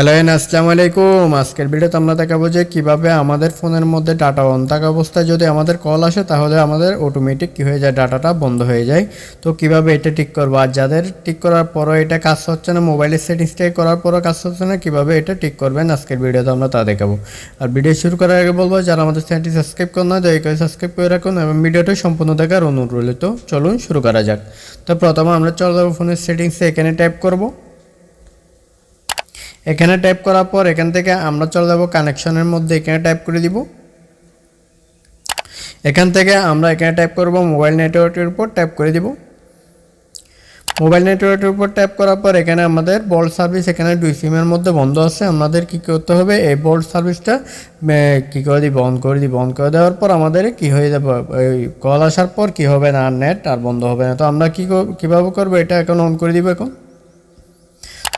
Hello N আসসালামু আলাইকুম আজকের ভিডিওতে আমরা দেখাবো যে কীভাবে আমাদের ফোনের মধ্যে ডাটা অন থাকা অবস্থায় যদি আমাদের কল আসে, তাহলে আমাদের অটোমেটিক কী হয়ে যায়? ডাটাটা বন্ধ হয়ে যায়। তো কীভাবে এটা ঠিক করব? আর যাদের ঠিক করার পরও এটা কাজ হচ্ছে না মোবাইলের সেটিংসটা করার পরও কাজ হচ্ছে না, কীভাবে এটা ঠিক করবেন? আজকের ভিডিওতে আমরা তা দেখাবো। আর ভিডিও শুরু করার আগে বলব, যারা আমাদের চ্যানেলটি সাবস্ক্রাইব করেন না দয়া করে সাবস্ক্রাইব করে রাখুন এবং ভিডিওটা সম্পূর্ণ দেখার অনুরোধ রইল। তো চলুন শুরু করা যাক। তো প্রথমে আমরা চলে যাব ফোনের সেটিংসে এখানে টাইপ করব। এখানে টাইপ করার পর এখান থেকে আমরা চলে যাব কানেকশনের মধ্যে, এখানে টাইপ করে দিব। এখান থেকে আমরা এখানে টাইপ করব মোবাইল নেটওয়ার্কের উপর টাইপ করে দিব। মোবাইল নেটওয়ার্কের উপর ট্যাপ করার পর এখানে আমাদের বোল্ট সার্ভিস এখানে দুই সিমের মধ্যে বন্ধ আছে। আমাদের কি করতে হবে? এই বোল্ট সার্ভিসটা কি করে দিই বন্ধ করে দিই বন্ধ করে দেওয়ার পর আমাদের কি হয়ে যাবে? ওই কল আসার পর কি হবে না? নেট আর বন্ধ হবে না। তো আমরা কি কীভাবে করব? এটা এখন অন করে দিব এখন।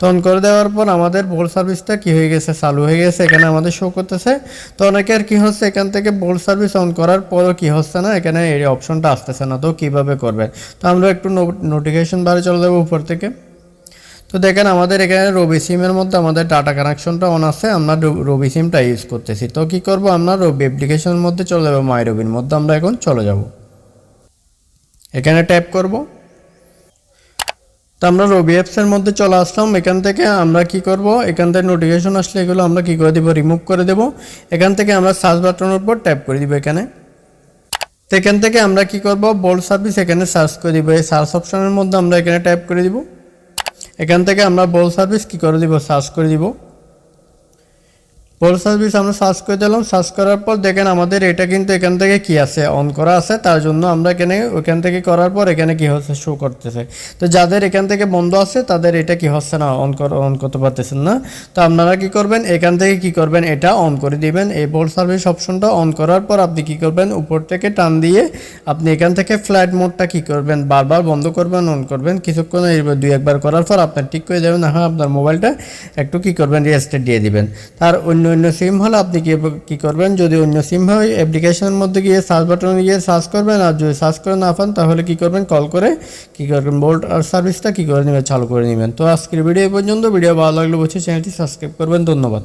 অন করে দেওয়ার পর আমাদের বোল্ট সার্ভিসটা কি হয়ে গেছে, চালু হয়ে গেছে, এখানে আমাদের শো করতেছে। তো অনেকের কি হচ্ছে, এখান থেকে বোল্ট সার্ভিস অন করার পরও কি হচ্ছে না, এখানে এই অপশনটা আসতেছে না, তো কীভাবে করবেন তো আমরা একটু নোটিফিকেশন বারে চলে যাব উপর থেকে। তো দেখেন, আমাদের এখানে রবি সিমের মধ্যে আমাদের ডাটা কানেকশনটা অন আছে, আমরা রবি সিমটা ইউজ করতেছি। তো কি করব, আমরা রবি অ্যাপ্লিকেশনের মধ্যে চলে যাব, মাই রবির মধ্যে আমরা এখন চলে যাব। এখানে ট্যাপ করব। তো আমরা রবি অ্যাপসের মধ্যে চলে আসলাম। এখান থেকে আমরা কি করব? এখান থেকে নোটিফিকেশন আসলে এগুলো আমরা কি করে দেবো? রিমুভ করে দেব। এখান থেকে আমরা সার্চ বাটনের উপর ট্যাপ করে দিব এখানে। তো এখান থেকে আমরা কি করব? বোল্ড সার্ভিস এখানে সার্চ করে দিব। এই সার্চ অপশনের মধ্যে আমরা এখানে ট্যাপ করে দিব। এখান থেকে আমরা বোল্ড সার্ভিস কি করে দিব? সার্চ করে দিব। পোল সার্ভিস আমরা সার্চ করে দিলাম। সার্চ করার পর দেখেন আমাদের এটা কিন্তু এখান থেকে কি আছে অন করা আছে। তার জন্য আমরা এখানে ওইখান থেকে করার পর এখানে কি হচ্ছে শো করতেছে। তো যাদের এখান থেকে বন্ধ আছে, তাদের এটা কি হচ্ছে না অন অন করতে পারতেছেন না। তো আপনারা কি করবেন, এখান থেকে কি করবেন, এটা অন করে দিবেন। এই বোল্ড সার্ভিস অপশনটা অন করার পর আপনি কি করবেন, উপর থেকে টান দিয়ে আপনি এখান থেকে ফ্লাইট মোডটা কি করবেন, বারবার বন্ধ করবেন অন করবেন। কিছুক্ষণ দুই একবার করার পর আপনার ঠিক করে যাবেন হ্যাঁ আপনার মোবাইলটা একটু কি করবেন রিয়েস্টেট দিয়ে দিবেন। তার অন্য অন্য সিম হলে আপনি কি কী করবেন? যদি অন্য সিম হয় অ্যাপ্লিকেশনের মধ্যে গিয়ে সার্চ বাটনে গিয়ে সার্চ করবেন, আর যদি সার্চ করে না পান, তাহলে কি করবেন? কল করে কি করবেন? বোল্ট আর সার্ভিসটা কী করে নেবেন? চালু করে নেবেন। তো আজকের ভিডিও পর্যন্ত। ভিডিও ভালো লাগলে বলছি চ্যানেলটি সাবস্ক্রাইব করবেন। ধন্যবাদ।